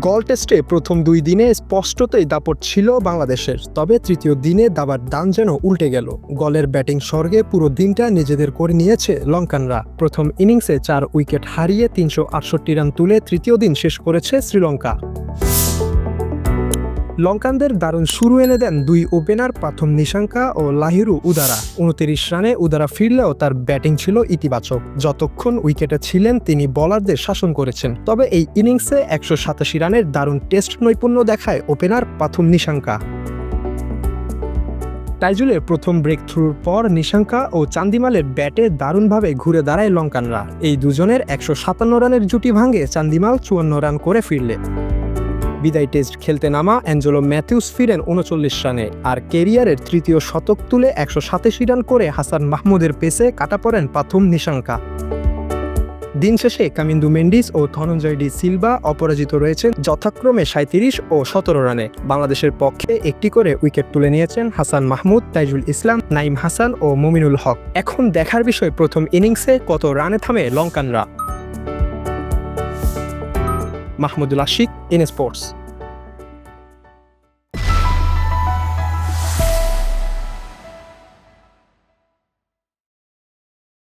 গল টেস্টে প্রথম দুই দিনে স্পষ্টতই দাপট ছিল বাংলাদেশের, তবে তৃতীয় দিনে দাবার দান যেন উল্টে গেল। গলের ব্যাটিং স্বর্গে পুরো দিনটা নিজেদের করে নিয়েছে লঙ্কানরা। প্রথম ইনিংসে চার উইকেট হারিয়ে তিনশো আটষট্টি রান তুলে তৃতীয় দিন শেষ করেছে শ্রীলঙ্কা। লঙ্কানদের দারুণ শুরু এনে দেন দুই ওপেনার প্রথম নিশাঙ্কা ও লাহিরু উদারা। উনতিরিশ রানে উদারা ফিরলেও তার ব্যাটিং ছিল ইতিবাচক। যতক্ষণ উইকেটে ছিলেন, তিনি বলারদের শাসন করেছেন। তবে এই ইনিংসে একশো সাতাশি রানের দারুণ টেস্ট নৈপুণ্য দেখায় ওপেনার প্রথম নিশাঙ্কা। টাইজুলের প্রথম ব্রেক থ্রুর পর নিশাঙ্কা ও চান্দিমালের ব্যাটে দারুণভাবে ঘুরে দাঁড়ায় লঙ্কানরা। এই দুজনের একশো সাতান্ন রানের জুটি ভাঙে চান্দিমাল চুয়ান্ন রান করে ফিরলে। বিদায় টেস্ট খেলতে নামা অ্যাঞ্জেলো ম্যাথিউস ফিরেন উনচল্লিশ রানে, আর কেরিয়ারের তৃতীয় শতক তুলে একশো সাতাশি রান করে হাসান মাহমুদের পেসে কাটা পড়েন প্রথম নিশাঙ্কা। দিন শেষে কামিন্দু মেন্ডিস ও ধনঞ্জয় ডি সিলভা অপরাজিত রয়েছেন যথাক্রমে সাঁত্রিশ ও সতেরো রানে। বাংলাদেশের পক্ষে একটি করে উইকেট তুলে নিয়েছেন হাসান মাহমুদ, তাইজুল ইসলাম নাইম হাসান ও মুমিনুল হক। এখন দেখার বিষয় প্রথম ইনিংসে কত রানে থামে লঙ্কানরা? Mahmudul Ashik in sports.